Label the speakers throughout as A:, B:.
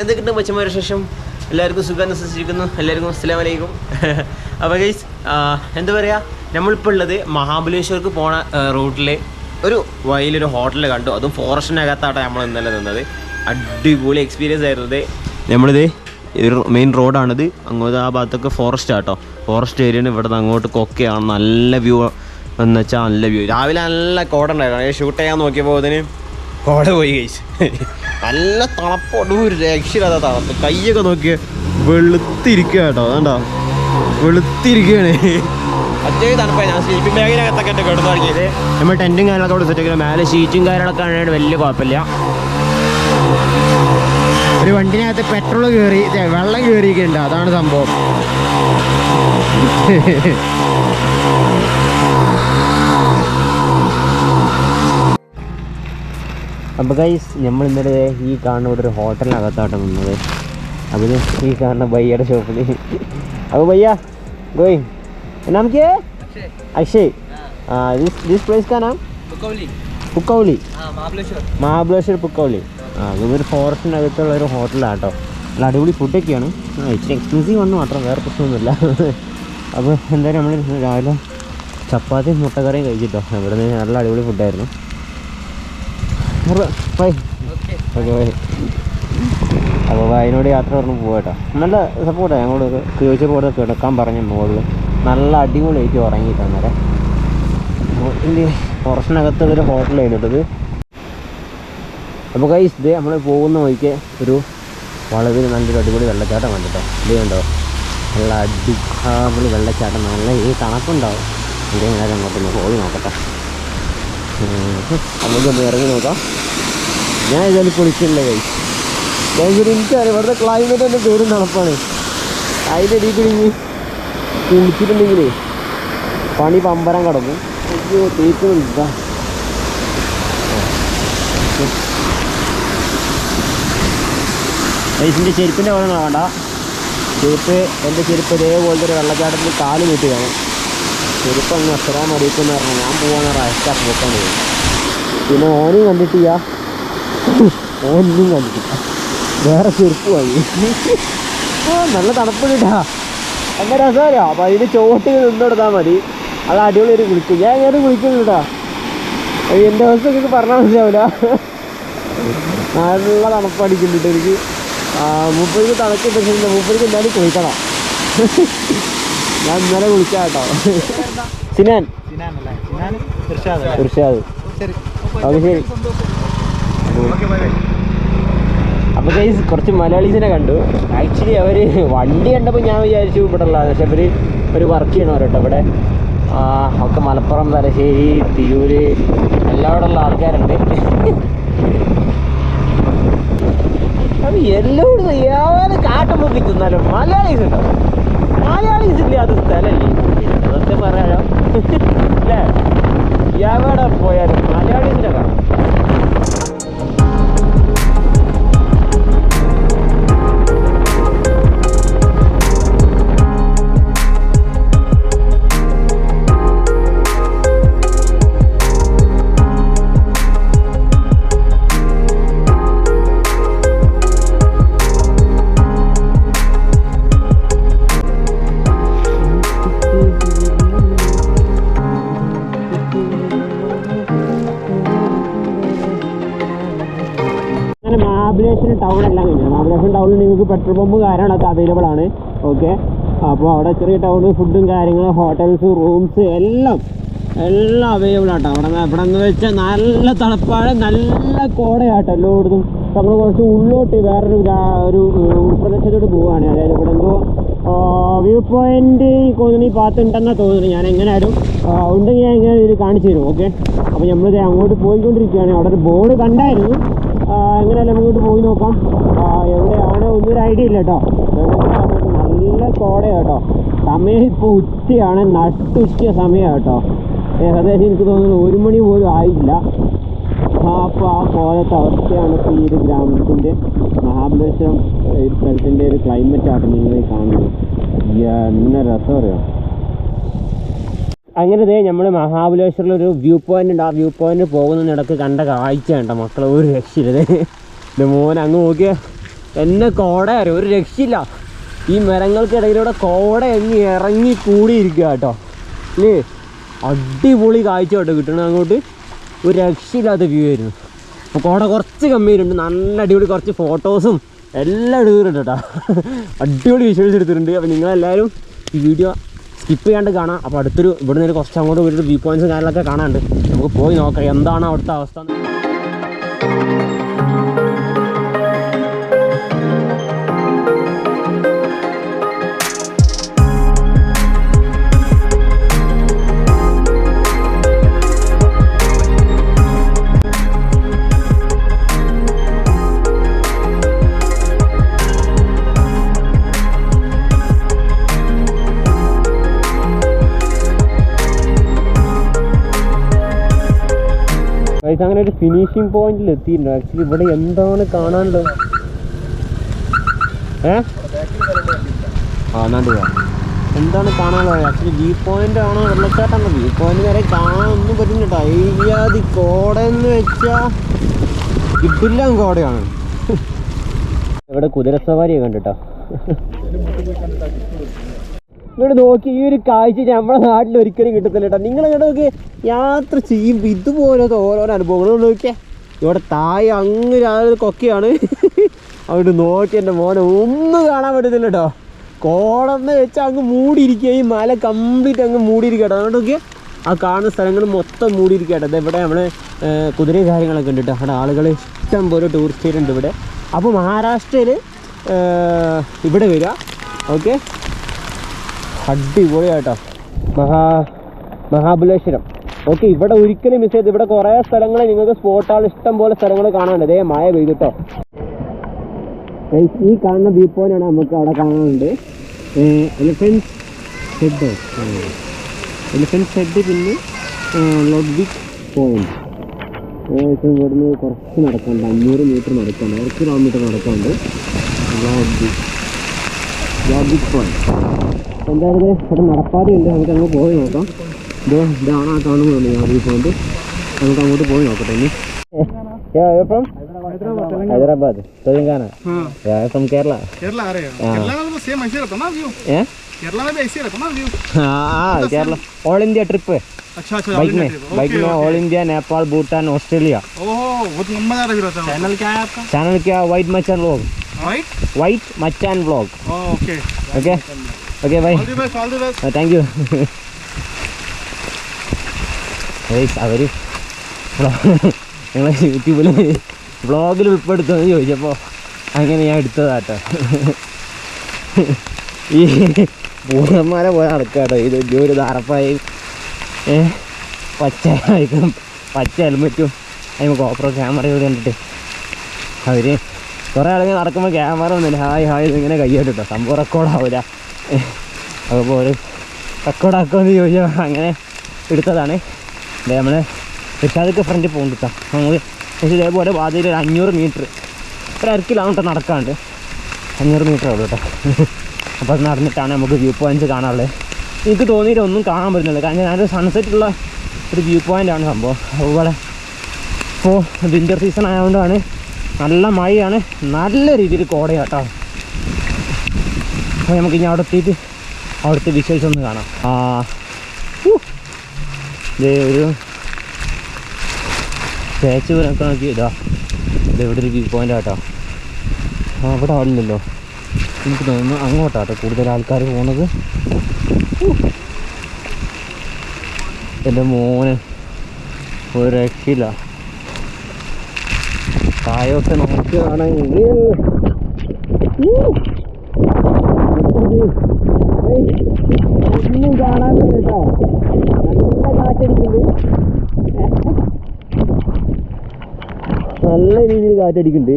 A: എന്തൊക്കെയുണ്ട് മച്ചന്മാരുടെ ശേഷം? എല്ലാവർക്കും സുഖം വിശ്വസിച്ചിരിക്കുന്നു എല്ലാവർക്കും അസ്സലാം വലൈക്കും അപ്പോൾ ഗൈസ് എന്താ പറയുക നമ്മളിപ്പോൾ ഉള്ളത് മഹാബലേശ്വർക്ക് പോണ റൂട്ടിൽ ഒരു വഴിയിലൊരു ഹോട്ടൽ കണ്ടു. അതും ഫോറസ്റ്റിനകത്താണ് നമ്മൾ ഇന്നലെ നിന്നത്. അടിപൊളി എക്സ്പീരിയൻസ് ആയിരുന്നത് നമ്മളിത് ഒരു മെയിൻ റോഡാണിത് അങ്ങോട്ട് ആ ഭാഗത്തൊക്കെ ഫോറസ്റ്റ് ആട്ടോ. ഫോറസ്റ്റ് ഏരിയയാണ് ഇവിടെ നിന്ന് അങ്ങോട്ട് കൊക്കയാണ്. നല്ല വ്യൂ എന്ന് വെച്ചാൽ നല്ല വ്യൂ രാവിലെ നല്ല കോടുണ്ടായിരുന്നു ഷൂട്ട് ചെയ്യാൻ നോക്കിയപ്പോൾ അതിന് കോട പോയി കഴിച്ച്. നല്ല തണുപ്പോട് ഒരു രക്ഷയില്ലാത്ത തണുപ്പ്. കൈയൊക്കെ നോക്കിയ വെളുത്തിരിക്കുക കേട്ടോ. അതുകൊണ്ടോ വെളുത്തിരിക്കുകയാണ്. തണുപ്പായി. ഞാൻ സ്ലീപ്പിംഗ് ബാഗിനകത്തൊക്കെ ഇട്ട് കിടന്നു തുടങ്ങിയത് നമ്മൾ ടെന്റും കാര്യങ്ങളൊക്കെ അവിടെ സെറ്റ് മേലെ ഷീറ്റും കാര്യങ്ങളൊക്കെ ആണെങ്കിൽ വലിയ കുഴപ്പമില്ല.
B: ഒരു വണ്ടിനകത്ത് പെട്രോൾ കയറി വെള്ളം കയറിയിട്ടുണ്ട് അതാണ് സംഭവം.
A: അപ്പോൾ ഗൈസ് നമ്മൾ ഇന്നലെ ഈ കാണുന്ന ഇവിടെ ഒരു ഹോട്ടലിനകത്താട്ടോ നിന്നത്. അപ്പോൾ ഈ കാണുന്ന ബയ്യയുടെ ഷോപ്പിൽ അപ്പോൾ ബയ്യ ഗോയ് നമുക്ക് അക്ഷയ്. ദിസ് പ്ലേസ് കാണാം പുക്കൗലി. മഹാബലേശ്വർ പുക്കൗലി. ആ ഇതൊരു ഫോറസ്റ്റിനകത്തുള്ള ഒരു ഹോട്ടലാട്ടോ. നല്ല അടിപൊളി ഫുഡൊക്കെയാണ് ഇച്ചിരി എക്സ്പെൻസീവ് ആണ് മാത്രം വേറെ പ്രശ്നമൊന്നുമില്ല. അപ്പോൾ എന്തായാലും നമ്മൾ രാവിലെ ചപ്പാത്തിയും മുട്ടക്കറിയും കഴിച്ചിട്ടോ. ഇവിടെ നിന്ന് നല്ല അടിപൊളി ഫുഡായിരുന്നു ബൈ ഓക്കെ. ബൈ അപ്പോൾ അതിനോട് യാത്ര പറഞ്ഞു പോകട്ടോ നല്ല സപ്പോർട്ടാണ് ഞങ്ങളോട് ചോദിച്ചപ്പോൾ ഇവിടെ കിടക്കാൻ പറഞ്ഞു മുകളിൽ നല്ല അടിപൊളി അടിപൊളിയായിട്ട് ഉറങ്ങിയിട്ട് അന്നേരം. ഇതിന്റെ ഫോറസ്റ്റിനകത്തുള്ളൊരു ഹോട്ടലായിരുന്നു ഇട്ടത് അപ്പോൾ കൈസ് ഇതേ നമ്മൾ പോകുന്ന വഴിക്ക് ഒരു വളരെ നല്ലൊരു അടിപൊളി വെള്ളച്ചാട്ടം കണ്ടിട്ടോ. ഇതേ ഉണ്ടോ നല്ല അടിപൊളി വെള്ളച്ചാട്ടം നല്ല ഈ തണുപ്പുണ്ടാവും. ഇതേ നേരം അങ്ങോട്ടൊന്ന് പോയി നോക്കട്ടെ. നമുക്കൊന്ന് ഇറങ്ങി നോക്കാം. ഞാൻ ഇതായാലും പൊളിച്ചില്ല കൈ ഭയങ്കര എനിക്കറിയാം ഇവിടുത്തെ ക്ലൈമറ്റ് തന്നെ പേരും തണുപ്പാണ്. അതിന്റെ ഇടയിൽ കൂടി കുളിച്ചിട്ടുണ്ടെങ്കിൽ പണി പമ്പരം കിടക്കും. അയ്യോ തേക്കുന്നുണ്ട് ഇതിന്റെ ചെരുപ്പിന്റെ പോലെ വേണ്ട ചെരുപ്പ് എന്റെ ചെരുപ്പ് ഇതേപോലത്തെ ഒരു വെള്ളച്ചാട്ടത്തിൽ കാൽ നീട്ടി കാണും ചെരുപ്പ് അങ്ങ് അത്ര മടിയിട്ടെന്ന് പറഞ്ഞു ഞാൻ പോകാന്ന് റയച്ചാ പോക്കാൻ പോകും പിന്നെ ഓനെയും കണ്ടിട്ടില്ല ഓനും കണ്ടിട്ടില്ല വേറെ ചെരുപ്പ് വാങ്ങി. ആ നല്ല തണുപ്പ് കിട്ടാ രസമല്ല അപ്പം അതിന് ചോട്ടിൽ നിന്നെടുത്താൽ മതി. അത് അടിപൊളി ഒരു കുളിക്കും. ഞാൻ ഇങ്ങനെ കേട്ടാ എന്റെ അവസ്ഥ എനിക്ക് പറഞ്ഞാൽ മനസ്സിലാവില്ല. നല്ല തണുപ്പടിക്കുന്നുണ്ട് എനിക്ക്. മൂപ്പർക്ക് തണുക്കുണ്ട് പക്ഷേ മൂപ്പർക്ക് എന്തായാലും കുളിക്കണം. ഞാൻ ഇന്നലെ വിളിച്ചാട്ടോ സിനാൻ. ഇർഷാദ്. ഓക്കെ ശരി. അപ്പോൾ ഗൈസ് കുറച്ച് മലയാളീസിനെ കണ്ടു. ആക്ച്വലി അവർ വണ്ടി കണ്ടപ്പോൾ ഞാൻ വിചാരിച്ചു ഇവിടെ പക്ഷെ അവർ ഒരു വർക്ക് ചെയ്യണവർ കേട്ടോ ഇവിടെ. ഒക്കെ മലപ്പുറം തലശ്ശേരി തിരൂര് എല്ലാവിടെ ഉള്ള ആൾക്കാരുണ്ട്. അത് എല്ലാവരും ഏതാനും കാട്ടുമ്പോൾ തിന്നാലും മലയാളീസ് ഉണ്ടോ? മലയാളീസ് ഇല്ലാത്ത സ്ഥലമല്ലേ അതൊക്കെ പറയാലോ അല്ലേ എവിടെ പോയാലും മലയാളീസിനെ കാണാം. അങ്ങനെ ടൗൺ എല്ലാം കഴിഞ്ഞു മഹാബലേശ്വരം ടൗണിൽ നിങ്ങൾക്ക് പെട്രോൾ പമ്പ് കാര്യങ്ങളൊക്കെ അവൈലബിൾ ആണ്. ഓക്കെ അപ്പോൾ അവിടെ ചെറിയ ടൗൺ ഫുഡും കാര്യങ്ങളും ഹോട്ടൽസ് റൂംസ് എല്ലാം എല്ലാം അവൈലബിൾ ആട്ടോ. അവിടെ നിന്ന് ഇവിടെ നിന്ന് വെച്ചാൽ നല്ല തണുപ്പാണ് നല്ല കോടയാട്ടോ എല്ലായിടത്തും. നമ്മൾ കുറച്ച് ഉള്ളോട്ട് വേറൊരു ഒരു ഉൾപ്രദേശത്തോട്ട് പോവുകയാണ് അതായത് ഇവിടെ എന്തോ വ്യൂ പോയിന്റ് തോന്നുന്നു ഈ ഭാഗത്ത് ഉണ്ടെന്നാണ് തോന്നുന്നത് ഞാൻ എങ്ങനെയായാലും ഉണ്ടെങ്കിൽ ഞാൻ എങ്ങനെ ഇത് കാണിച്ചു തരും. ഓക്കെ അപ്പോൾ നമ്മളിത് അങ്ങോട്ട് പോയിക്കൊണ്ടിരിക്കുകയാണ്. അവിടെ ഒരു ബോർഡ് കണ്ടായിരുന്നു. ആ, നമുക്ക് പോയി നോക്കാം. എവിടെയാണ്? ഒന്നും ഒരു ഐഡിയ ഇല്ല കേട്ടോ. നല്ല കോടയാണ് കേട്ടോ സമയം ഇപ്പോൾ ഉച്ചയാണ്. നട്ടുച്ച സമയമാണ് കേട്ടോ ഏകദേശം എനിക്ക് തോന്നുന്നു ഒരു മണി പോലും ആയില്ല. അപ്പോൾ ആ പോലത്തെ അവസ്ഥയാണ് ഇപ്പോൾ ഈ ഒരു ഗ്രാമത്തിന്റെ മഹാബലേശ്വരം സ്ഥലത്തിന്റെ ഒരു ക്ലൈമറ്റ് ആട്ടോ നിങ്ങൾ കാണുന്നത്. എന്ന രസം അറിയാം? അങ്ങനെ ദേ നമ്മൾ മഹാബലേശ്വറിലൊരു വ്യൂ പോയിന്റ് ഉണ്ട്. ആ വ്യൂ പോയിന്റ് പോകുന്നതിനിടക്ക് കണ്ട കാഴ്ച കണ്ട മക്കളെ? ഒരു രക്ഷയില്ല ഇത് മോൻ അങ്ങ് നോക്കിയ. എന്നെ കോട അറിയാം? ഒരു രക്ഷയില്ല. ഈ മരങ്ങൾക്കിടയിലൂടെ കോട അങ്ങ് ഇറങ്ങി കൂടിയിരിക്കുക കേട്ടോ. അല്ലേ അടിപൊളി കാഴ്ച കേട്ടോ കിട്ടണം അങ്ങോട്ട്. ഒരു രക്ഷയില്ലാത്ത വ്യൂ ആയിരുന്നു. അപ്പോൾ കോട കുറച്ച് കമ്മിയിട്ടുണ്ട് നല്ല അടിപൊളി കുറച്ച് ഫോട്ടോസും എല്ലാം എടുത്തിട്ടുണ്ട് കേട്ടോ. അടിപൊളി വിഷ്വൽസ് എടുത്തിട്ടുണ്ട്. അപ്പോൾ നിങ്ങളെല്ലാവരും ഈ വീഡിയോ സ്കിപ്പ് ചെയ്യാണ്ട് കാണാം. അപ്പോൾ അടുത്തൊരു ഇവിടെ നിന്ന് കുറച്ച് അങ്ങോട്ട് പോയിട്ട് വ്യൂ പോയിന്റ്സും കാര്യങ്ങളൊക്കെ കാണാനുണ്ട്. നമുക്ക് പോയി നോക്കാം. എന്താണ് അവിടുത്തെ അവസ്ഥ Guys, അങ്ങനെ ഒരു ഫിനിഷിംഗ് പോയിന്റിൽ എത്തിയിട്ടുണ്ട് ആക്ച്വലി ഇവിടെ എന്താണ് കാണാനുള്ളത്? ഏ? ആ എന്നാണ്ട് പോവാം എന്താണ് കാണാനുള്ളത്? ആക്ച്വലി വ്യൂ പോയിന്റ് ആണോ? വെള്ളച്ചാട്ടം വ്യൂ പോയിന്റ് വരെ കാണാനൊന്നും പറ്റുന്നുണ്ട് അയ്യാതി എന്ന് വെച്ചാൽ കിട്ടില്ല കോടയാണ് ഇവിടെ കുതിരസവാരിയെ കണ്ടിട്ടോ? ഇങ്ങോട്ട് നോക്കി ഈ ഒരു കാഴ്ച നമ്മുടെ നാട്ടിൽ ഒരിക്കലും കിട്ടത്തില്ല കേട്ടോ. നിങ്ങൾ ഇവിടെ നോക്കി യാത്ര ചെയ്യുമ്പോൾ ഇതുപോലത്തെ ഓരോരോ അനുഭവങ്ങൾ നോക്കിയേ. ഇവിടെ തായ അങ്ങ് രാവിലെ കൊക്കയാണ്. അവിടെ നോക്കി എന്റെ മോനെ ഒന്നും കാണാൻ പറ്റത്തില്ല കേട്ടോ. കോടന്ന് വെച്ചാൽ അങ്ങ് മൂടിയിരിക്കുക ഈ മല കംപ്ലീറ്റ് അങ്ങ് മൂടിയിരിക്കുക കേട്ടോ. അതുകൊണ്ട് നോക്കിയാൽ ആ കാണുന്ന സ്ഥലങ്ങൾ മൊത്തം മൂടിയിരിക്കുക കേട്ടോ. ഇവിടെ നമ്മൾ കുതിരയും കാര്യങ്ങളൊക്കെ ഉണ്ട് കേട്ടോ. അവിടെ ആളുകൾ ഇഷ്ടം പോലെ ടൂറിസ്റ്റ് ഇവിടെ. അപ്പോൾ മഹാരാഷ്ട്രയിൽ ഇവിടെ വരിക. ഓക്കെ? അടിപൊളിയാട്ടോ മഹാ മഹാബലേശ്വരം. ഓക്കെ ഇവിടെ ഒരിക്കലും മിസ് ചെയ്ത് ഇവിടെ കുറേ സ്ഥലങ്ങൾ നിങ്ങൾക്ക് സ്പോട്ടാൾ ഇഷ്ടം പോലെ സ്ഥലങ്ങൾ കാണാനുണ്ട്. അതേ മഴ പെയ്തിട്ടോ. ഈ കാണുന്ന വ്യൂ പോയിന്റ് ആണ് നമുക്ക് അവിടെ കാണാനുണ്ട്. എലിഫന്റ് ഹെഡ് എലിഫന്റ് ഹെഡ് പിന്നെ ലോഡ്വിക് പോയിന്റ് ഏകദേശം ഇവിടുന്ന് കുറച്ച് നടക്കാണ്ട് അഞ്ഞൂറ് മീറ്റർ നടക്കാണ്ട് ഒരു കിലോമീറ്റർ നടക്കാണ്ട് ലോഡ്വിക് ലോഡ്വിക് പോയിന്റ് എന്തായാലും ദേ ഇവിടെ നടപ്പാതെ ഉണ്ട് നമുക്ക് അങ്ങ് പോയി നോക്കാം ഇതോ ഇതാണ് ആ കാണുന്നത് ഞാൻ ഈ പോയിന്റ് നമുക്ക് അങ്ങോട്ട് പോയി നോക്കട്ടെ ഇനി ഫ്രം ഹൈദരാബാദ് തെലങ്കാന ഫ്രം കേരള
C: केरला आ रहे हो
A: हाँ।
C: केरला में तो सेम ऐसे रहता ना व्यू
A: ഏ
C: केरला में भी ऐसे रहता ना व्यू
A: ആ കേരള ഓൾ ഇന്ത്യ ട്രിപ്പ്
C: अच्छा अच्छा
A: बाइक में बाइक में all India Nepal Bhutan Australia
C: ओहो बहुत लंबा जा रहा रहता है चैनल क्या है आपका
A: चैनल क्या white
C: Machan
A: vlog right white
C: Machan vlog okay okay okay bye
A: thank you our uh, ഞങ്ങളെ യൂട്യൂബിൽ വ്ളോഗിൽ ഉൾപ്പെടുത്തുമെന്ന് ചോദിച്ചപ്പോൾ അങ്ങനെ ഞാൻ എടുത്തതാട്ടോ. ഈ പൂർണന്മാരെ പോലെ നടക്കാട്ടോ. ഇത് വലിയൊരു ധാരപ്പായി പച്ച ആയിക്കും പച്ച ഹെൽമെറ്റും അതിന് കോപ്പറോ ക്യാമറയോട് കണ്ടിട്ട്. അവർ കുറേ ആളുകൾ നടക്കുമ്പോൾ ക്യാമറ ഒന്നുമില്ല ഹായ് ഹായ് ഇങ്ങനെ കൈയ്യോട്ടോ സംഭവം റെക്കോർഡാവില്ല അപ്പോൾ ഒരു റെക്കോർഡാക്കുമെന്ന് ചോദിച്ചാൽ അങ്ങനെ എടുത്തതാണ്. നമ്മൾ റിഷാദൊക്കെ ഫ്രണ്ട് പോകും കിട്ടാം നമുക്ക് പക്ഷേ ഇതേപോലെ പാതയിൽ ഒരു അഞ്ഞൂറ് മീറ്റർ ഒരു അര കിലോമീറ്റർ നടക്കാണ്ട് അഞ്ഞൂറ് മീറ്റർ ഉള്ളൂ കേട്ടോ അപ്പോൾ അത് നടന്നിട്ടാണ് നമുക്ക് വ്യൂ പോയിന്റ്സ് കാണാറുള്ളത് എനിക്ക് തോന്നിയിട്ട് ഒന്നും കാണാൻ പറ്റുന്നില്ല. കാരണം ഞാനൊരു സൺസെറ്റുള്ള ഒരു വ്യൂ പോയിന്റാണ് സംഭവം. അതുപോലെ ഇപ്പോൾ വിന്റർ സീസൺ ആയതുകൊണ്ടാണ് നല്ല മഴയാണ്. നല്ല രീതിയിൽ കോടയാട്ടോ അപ്പോൾ നമുക്ക് ഇനി അവിടെ എത്തിയിട്ട് അവിടുത്തെ വിഷ്വൽസ് ഒന്ന് കാണാം. ആ ഒരു സ്റ്റാച്ചു വരൊക്കെ നോക്കി. ഇതാ ഇവിടെ ഒരു വ്യൂ പോയിന്റ് ആട്ടോ. ആ അവിടെ ആളില്ലല്ലോ എനിക്ക് തോന്നുന്നു അങ്ങോട്ടാട്ടോ കൂടുതൽ ആൾക്കാർ പോകുന്നത്. എന്റെ മോന് ഒരു രക്ഷയില്ല. താഴൊക്കെ നോക്കുകയാണെങ്കിൽ ഹൂ. ഏയ്, ഒന്നും കാണാൻ കേട്ടോ നല്ല കാറ്റടിക്കുന്നുണ്ട് നല്ല രീതിയിൽ കാറ്റടിക്കുന്നുണ്ട്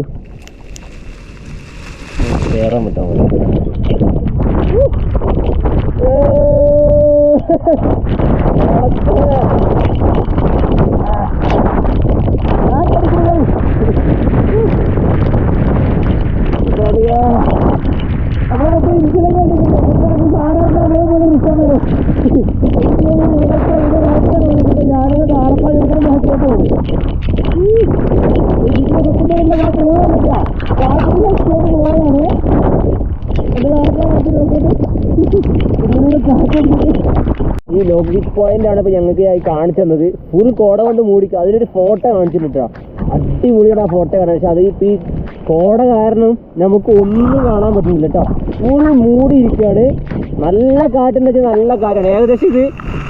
A: കയറാൻ പറ്റാൻ നമ്മളൊക്കെ ഇൻസിലൊക്കെ ഞാനത് ഈ ബീച്ച് പോയിന്റ് ആണ് ഇപ്പൊ ഞങ്ങൾക്ക് ആയി കാണിച്ചു തന്നത്. ഫുൾ കോട കൊണ്ട് മൂടിക്കുക അതിലൊരു ഫോട്ടോ കാണിച്ചിട്ടാ അടിപൊളിയുടെ ആ ഫോട്ടോ കാണാൻ. പക്ഷെ അത് ഇപ്പൊ ഈ കോട കാരണം നമുക്ക് ഒന്നും കാണാൻ പറ്റുന്നില്ല കേട്ടോ ഫുൾ മൂടിയിരിക്കുകയാണ്. നല്ല കാറ്റെന്ന് വെച്ചാൽ നല്ല കാറ്റാണ്. ഏകദേശം ഇത്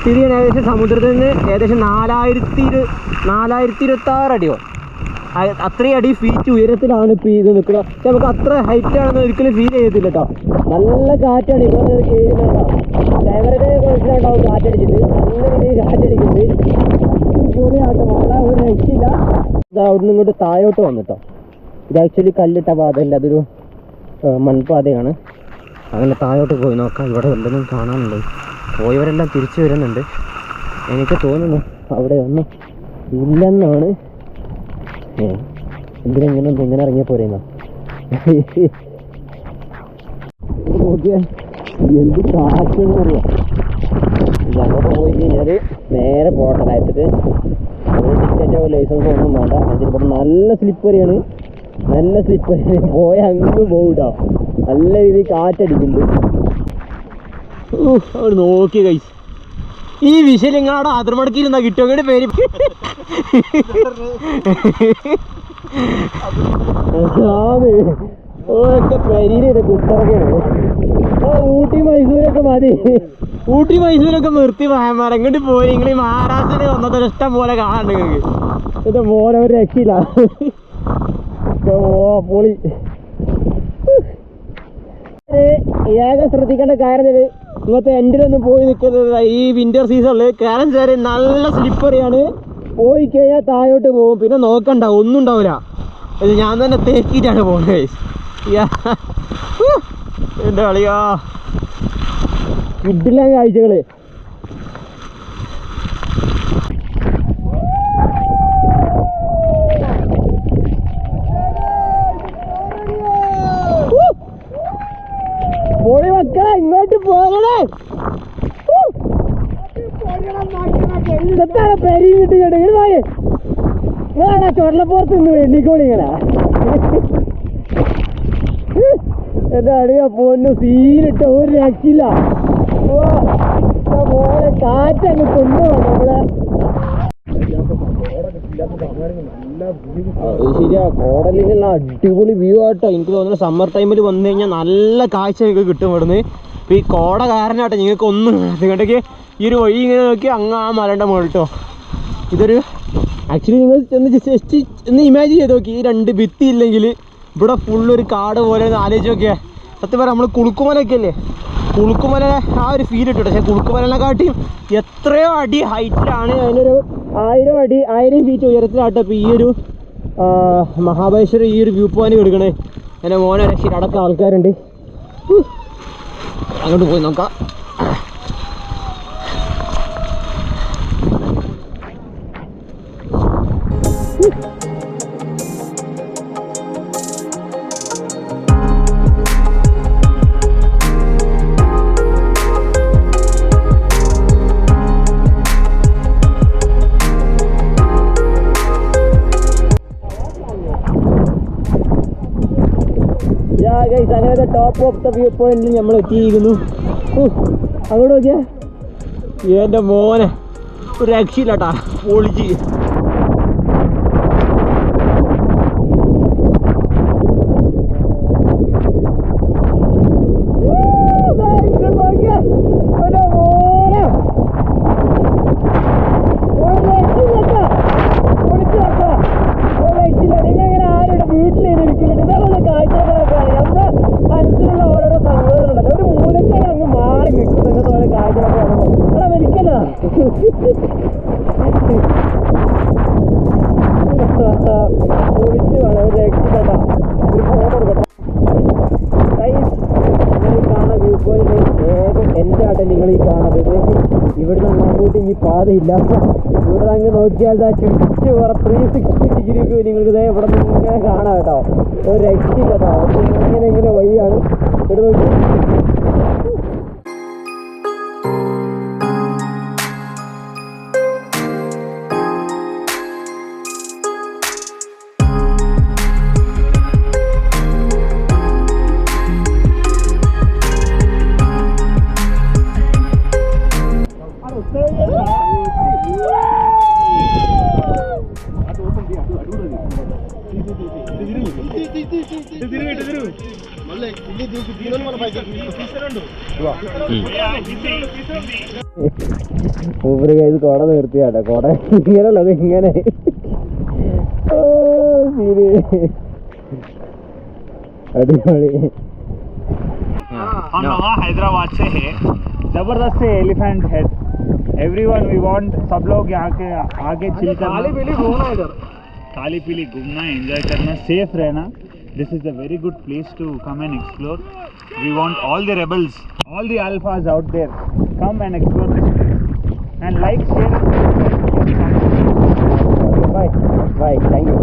A: തിരിയാണ്. ഏകദേശം സമുദ്രത്തിൽ നിന്ന് ഏകദേശം നാലായിരത്തി ഇരു നാലായിരത്തി ഇരുപത്തി ആറ് അടിയോ അത്രയും അടി ഫീറ്റ് ഉയരത്തിലാണ് ഇപ്പോൾ ഇത് നിൽക്കുക പക്ഷെ നമുക്ക് അത്ര ഹൈറ്റ് ആണെന്ന് ഒരിക്കലും ഫീൽ ചെയ്തില്ല കേട്ടോ നല്ല കാറ്റാണ്. ഇവിടെ കയറുന്നുണ്ടോ ഡ്രൈവറുടെ മനസ്സിലുണ്ടാവും കാറ്റടിച്ചിട്ട്. നല്ല രീതിയിൽ കാറ്റടിക്കുന്നുണ്ട് പൊളിയാട്ടോ വളരെ ഒരു രക്ഷയില്ല. ഇത് അവിടുന്ന് ഇങ്ങോട്ട് താഴോട്ട് വന്നിട്ടോ. ഇത് ആക്ച്വലി കല്ലിട്ട പാതയല്ല അതൊരു മൺപാതയാണ്. അങ്ങനെ താഴോട്ട് പോയി നോക്കാം ഇവിടെ എന്തെങ്കിലും കാണാനുണ്ട്. പോയവരെല്ലാം തിരിച്ചു വരുന്നുണ്ട്. എനിക്ക് തോന്നുന്നു അവിടെ ഒന്നും ഇല്ലെന്നാണ്. എന്തിനെങ്ങനെ ഇങ്ങനെ ഇറങ്ങിയ പോരെന്നാ? നോക്കിയേ എന്ത് കാറ്റെന്ന് അറിയാം ഞങ്ങൾ പോയി കഴിഞ്ഞാൽ നേരെ പോകട്ടെ താഴത്തേക്ക് ഒരു ടിക്കറ്റോ ലൈസൻസോ ഒന്നും വേണ്ട. ഇവിടെ നല്ല സ്ലിപ്പറിയാണ്. നല്ല സ്ലിപ്പറി പോയ അങ്ങ് പോകൂട്ടോ നല്ല രീതിയിൽ കാറ്റടിക്കുന്നുണ്ട്. അവിടെ നോക്കി കൈസ് ഈ വിഷയം നിങ്ങളുടെ അതിർമടക്കിരുന്നാ കിട്ടും അങ്ങോട്ട് പേര്? അതാണ്. ഓരൊക്കെ പെരീരൊക്കെ കുത്തറക്കാണ് ഓ ഊട്ടി മൈസൂരൊക്കെ മതി. ഊട്ടി മൈസൂരൊക്കെ നിർത്തി മഹാമാർ എങ്ങോട്ട് പോയി നിങ്ങൾ ഈ മഹാരാഷ്ട്രയിൽ വന്നത് ഇഷ്ടം പോലെ കാണാണ്ട് നിങ്ങൾക്ക് ഇത് മോനെ ഒരു രക്ഷയില്ല. ഓ പൊളി. ഏക ശ്രദ്ധിക്കേണ്ട കാര്യം ഇന്നത്തെ എൻഡിലൊന്നും പോയി നിൽക്കുന്നത് ഈ വിന്റർ സീസണിൽ കാരണം വെച്ചാൽ നല്ല സ്ലിപ്പറിയാണ് പോയി കഴിഞ്ഞാൽ താഴോട്ട് പോകും. പിന്നെ നോക്കണ്ട ഒന്നും ഉണ്ടാവില്ല ഇത് ഞാൻ തന്നെ തേക്കിട്ടാണ് പോകുന്നത്. എന്റെ കളിയാ? കിഡില്ല കാഴ്ചകൾ. പൊളി മക്കളെ ഇങ്ങോട്ട് പോകണേ. ഇതെന്താണ് പെരി കിട്ടി കേട്ടോ ഇങ്ങനെ ചുടലപ്പുറത്ത് നിന്ന് എണ്ണിക്കോളി എന്റെ അടിയ പൊന്നു സീനിട്ട് ഒരു രക്ഷയില്ല. മോനെ കാറ്റങ്ങ് കൊണ്ടുപോകണം നമ്മളെ. ശരിയാ. കോടലിനുള്ള അടിപൊളി വ്യൂ ആട്ടോ. എനിക്ക് തോന്നുന്നു സമ്മർ ടൈമിൽ വന്നു കഴിഞ്ഞാൽ നല്ല കാഴ്ച നിങ്ങൾക്ക് കിട്ടും ഇവിടുന്ന്. ഈ കോട കാരനാട്ടോ നിങ്ങൾക്ക് ഒന്നും നിങ്ങട്ടേക്ക് ഈ ഒരു വഴി ഇങ്ങനെ നോക്കി അങ്ങ് ആ മലയുടെ മുകളിട്ടോ ഇതൊരു ആക്ച്വലി നിങ്ങൾ ഒന്ന് ജസ്റ്റ് ഒന്ന് ഇമാജിൻ ചെയ്ത് നോക്കി. ഈ രണ്ട് ഭിത്തി ഇല്ലെങ്കിൽ ഇവിടെ ഫുൾ ഒരു കാട് പോലെ ആലോചിച്ച് നോക്കിയേ. സത്യം പറയാം നമ്മൾ കുളുക്കുമലൊക്കെ അല്ലേ കുളുക്കുമല ആ ഒരു ഫീൽ ഇട്ടു പക്ഷേ കുളുക്കുമലനെക്കാട്ടിയും എത്രയോ അടി ഹൈറ്റിലാണ് അതിനൊരു ആയിരം അടി ആയിരം ഫീറ്റ് ഉയരത്തിലാട്ടോ ഇപ്പോൾ ഈ ഒരു മഹാബലേശ്വരം ഈ ഒരു വ്യൂ പോയിന്റ് കൊടുക്കണേ എന്റെ മോനെ രക്ഷയിൽ അടക്കം ആൾക്കാരുണ്ട്. അങ്ങോട്ട് പോയി നോക്കാം. Yeah guys top of the view പോയിന്റിൽ നമ്മൾ എത്തിയിരിക്കുന്നു. അങ്ങോട്ട് നോക്കിയേ. എന്റെ മോനെ ഒരു രക്ഷയില്ലാട്ടാ. പൊളിച്ച് മനസ്സിലുള്ള ഓരോരോ സംഗതികളുണ്ട് ഒരു മൂലക്കായി അങ്ങ് മാറി നിൽക്കും ഇങ്ങനത്തെ ഓരോ കാഴ്ചകളൊക്കെ കാണുമ്പോൾ എടാ വലിക്കല്ല പൊളിച്ച് വേണം ഒരു രക്ഷയില്ലട്ടാ ഒരു ഫോൺ കൊടുക്കട്ടെ Guys, നിങ്ങൾ ഈ കാണുന്ന വ്യൂ പോയിന്റ് ഏകം എന്റെ ആട്ടെ നിങ്ങൾ ഈ കാണുന്നത് ഇത് ഇവിടുന്ന് അങ്ങോട്ട് ഈ പാതയില്ല ഇവിടെ അങ്ങ് നോക്കിയാൽ ദാ ചുറ്റു വേറെ ത്രീ സിക്സ്റ്റി ഡിഗ്രി വ്യൂ നിങ്ങൾക്ക് ഇതേ ഇവിടെ നിന്ന് ഇങ്ങനെ കാണാം കേട്ടോ. ഒരു രക്ഷയില്ല കേട്ടോ. ഇങ്ങനെ ഇങ്ങനെ വഴിയാണ്. ഇവിടെ നോക്കി മൂപ്പര് കയ്യിൽ കൊട നിർത്തിയാട്ടെ കൊട ഇങ്ങനെയുള്ളത് ഇങ്ങനെ ഓ, ശരി. അടിപൊളി
D: हम वहाँ हैदराबाद से है जबरदस्त है elephant head everyone we want सब लोग यहाँ के आगे चिल करना काली पीली घूमना एंजॉय करना सेफ रहना this is a very good place to come and explore. We want all the rebels, all the alphas out there, come and explore this place. And like, share,
A: Bye. Bye. Thank you.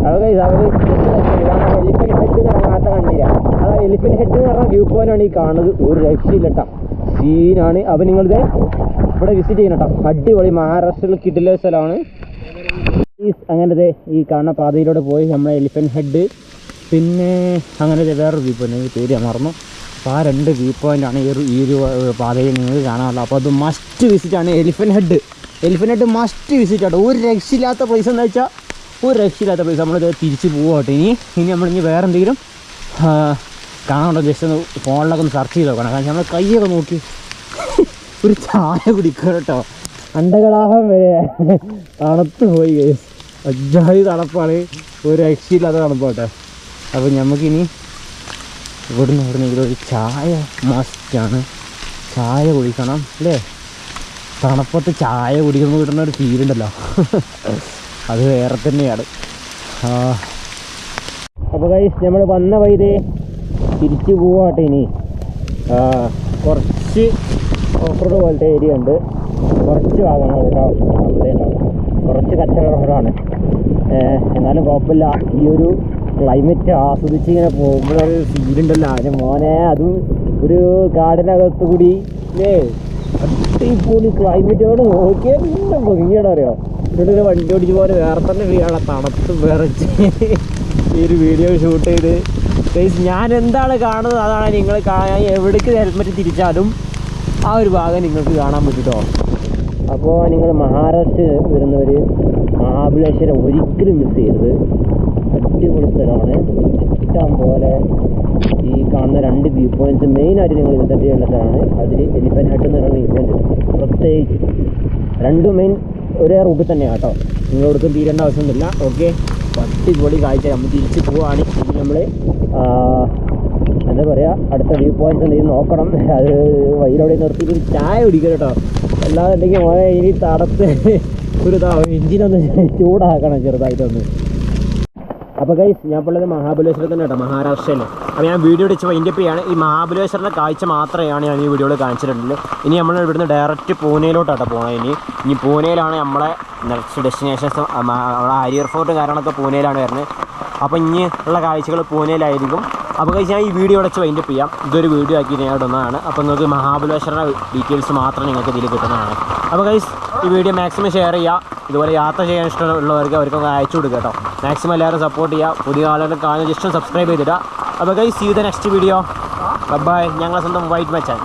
A: Hello guys our elephant head എന്ന് പറഞ്ഞാൽ കണ്ടില്ല അതാ elephant head എന്ന് പറഞ്ഞാൽ view point ആണ് ഈ കാണുന്നത് ഒരു രക്ഷയില്ല കേട്ടോ സീനാണ് അപ്പം നിങ്ങളിത് ഇവിടെ വിസിറ്റ് ചെയ്യണം കേട്ടോ അടിപൊളി മഹാരാഷ്ട്രയിൽ കിട്ടില്ല സ്ഥലമാണ് അങ്ങനത്തെ ഈ കാണുന്ന പാതയിലൂടെ പോയി നമ്മുടെ എലിഫന്റ് ഹെഡ് പിന്നെ അങ്ങനത്തെ വേറൊരു വ്യൂ പോയിന്റ് പേര് ഞാൻ മറന്നു. അപ്പോൾ ആ രണ്ട് വ്യൂ പോയിന്റാണ് ഈ ഒരു ഈ ഒരു പാതയിൽ നിങ്ങൾക്ക് കാണാനുള്ളത്. അപ്പോൾ അത് must വിസിറ്റാണ് elephant head elephant head must visit ആട്ടോ ഒരു രക്ഷയില്ലാത്ത പ്ലേസ് എന്ന് വെച്ചാൽ ഒരു രക്ഷയില്ലാത്ത പ്ലേസ് നമ്മളിത് തിരിച്ച് പോവാട്ടോ ഇനി ഇനി നമ്മളിനി വേറെ എന്തെങ്കിലും കാണാനുണ്ടോ? ജസ്റ്റ് ഒന്ന് ഫോണിലൊക്കെ ഒന്ന് സെർച്ച് ചെയ്ത് നോക്കണം. കാരണം നമ്മൾ കൈയൊക്കെ നോക്കി ഒരു ചായ കുടിക്കുക കേട്ടോ. അണ്ടകളാഹം വരെ തണുത്ത് പോയി guys. അജ്ജാതി തണുപ്പാണ്. ഒരു രക്ഷയില്ലാത്ത തണുപ്പാട്ടെ. അപ്പോൾ നമുക്കിനി ഇവിടുന്ന് ഇവിടുന്ന് ഒരു ചായ മസ്റ്റാണ് ചായ കുടിക്കണം അല്ലേ? തണുപ്പത്ത് ചായ കുടിക്കുമ്പോൾ കിട്ടുന്ന ഒരു ഫീലുണ്ടല്ലോ അത് വേറെ തന്നെയാണ്. അപ്പോൾ കൈ നമ്മൾ വന്ന വൈദേ തിരിച്ചു പോവാട്ടെ ഇനി. കുറച്ച് ഓഫ് റോഡ് പോലത്തെ ഏരിയ ഉണ്ട്. കുറച്ച് ഭാഗങ്ങൾ കേട്ടോ അവിടെ ഉണ്ടാവും. കുറച്ച് കച്ചറ എന്നാലും കുഴപ്പമില്ല. ഈ ഒരു ക്ലൈമറ്റ് ആസ്വദിച്ച് ഇങ്ങനെ പോകുമ്പോഴൊരു ഫീലുണ്ടല്ലോ അതിന് മോനെ അതും ഒരു കാടിനകത്ത് കൂടി ഏ അടിപൊളി ക്ലൈമറ്റോട് നോക്കിയാൽ പിന്നെ ഭംഗിയാണ് അറിയോ? ഒരു വണ്ടി ഓടിച്ച് പോലെ വേറെ തന്നെ ഫീലാണ് തണുത്ത് വിറച്ച് ഈ ഒരു വീഡിയോ ഷൂട്ട് ചെയ്ത്. ഞാൻ എന്താണ് കാണുന്നത്? അതാണ് നിങ്ങൾ കാണാൻ എവിടേക്ക് ഹെൽമെറ്റ് തിരിച്ചാലും ആ ഒരു ഭാഗം നിങ്ങൾക്ക് കാണാൻ പറ്റും കേട്ടോ അപ്പോൾ നിങ്ങൾ മഹാരാഷ്ട്ര വരുന്നവർ മഹാബലേശ്വരം ഒരിക്കലും മിസ് ചെയ്യരുത്. അടിപൊളി സ്ഥലമാണ്. ഇഷ്ടം പോലെ ഈ കാണുന്ന രണ്ട് വ്യൂ പോയിന്റ്സ് മെയിനായിട്ട് നിങ്ങൾ വിസിറ്റ് ചെയ്യേണ്ട സ്ഥലമാണ്. അതിൽ എലിഫന്റ് ഹട്ട് എന്ന് പറയുന്ന വ്യൂ പോയിന്റ് പ്രത്യേകിച്ച് രണ്ടും മെയിൻ ഒരേ റൂട്ടിൽ തന്നെയാണ് കേട്ടോ. നിങ്ങളോടത്തും തീരേണ്ട ആവശ്യമൊന്നുമില്ല. ഓക്കെ അടിപൊളി കാഴ്ച. നമ്മൾ തിരിച്ച് പോവുകയാണ് ഇനി നമ്മൾ എന്താ പറയുക അടുത്ത വ്യൂ പോയിന്റ്സ് എന്തെങ്കിലും നോക്കണം. അത് വൈകിലൂടെ നിർത്തിയിട്ട് ചായ കുടിക്കണം കേട്ടോ. അല്ലാതെ ഉണ്ടെങ്കിൽ മഴ ഇനി തടത്ത് ഒരു എഞ്ചിനൊന്ന് ചൂടാക്കണം ചെറുതായിട്ടൊന്ന്. അപ്പോൾ ഗൈസ് ഞാൻ ഇപ്പോൾ ഉള്ളത് മഹാബലേശ്വരം തന്നെ കേട്ടോ മഹാരാഷ്ട്രയിൽ അപ്പോൾ ഞാൻ വീഡിയോ അടിച്ച് വൈൻഡപ്പ് ചെയ്യാണ് ഈ മഹാബലേശ്വരന്റെ കാഴ്ച മാത്രമാണ് ഞാൻ ഈ വീഡിയോയിൽ കാണിച്ചിട്ടുള്ളത്. ഇനി നമ്മൾ ഇവിടുന്ന് ഡയറക്റ്റ് പൂനെയിലോട്ടാട്ടോ പോകണം ഇനി. ഇനി പൂനെയിലാണ് നമ്മളെ നെക്സ്റ്റ് ഡെസ്റ്റിനേഷൻസ് നമ്മളെ ഹരിയർ ഫോർട്ട് കാര്യങ്ങളൊക്കെ പൂനെയിലാണ് വരുന്നത്. അപ്പോൾ ഇനി ഉള്ള കാഴ്ചകൾ പൂനെയിലായിരിക്കും. അപ്പോൾ കഴിച്ച് ഞാൻ ഈ വീഡിയോ അടച്ച് വൈൻഡപ്പ് ചെയ്യാം. ഇതൊരു വീഡിയോ ആക്കി ഞാൻ ഇടുന്നതാണ് അപ്പോൾ നിങ്ങൾക്ക് മഹാബലേശ്വരന്റെ ഡീറ്റെയിൽസ് മാത്രം നിങ്ങൾക്ക് ഇതിൽ കിട്ടുന്നതാണ്. അപ്പോൾ കൈസ് ഈ വീഡിയോ മാക്സിമം ഷെയർ ചെയ്യുക. ഇതുപോലെ യാത്ര ചെയ്യാൻ ഇഷ്ടമുള്ളവർക്ക് അവർക്കൊക്കെ അയച്ചു കൊടുക്കുക കേട്ടോ. മാക്സിമം എല്ലാവരും സപ്പോർട്ട് ചെയ്യുക. പുതിയ ആളുകൾ കാണാൻ ജസ്റ്റ് സബ്സ്ക്രൈബ് ചെയ്തിടുക. അപ്പോൾ guys see the next video bye ഞങ്ങളെ സ്വന്തം വൈറ്റ് മച്ചാൻ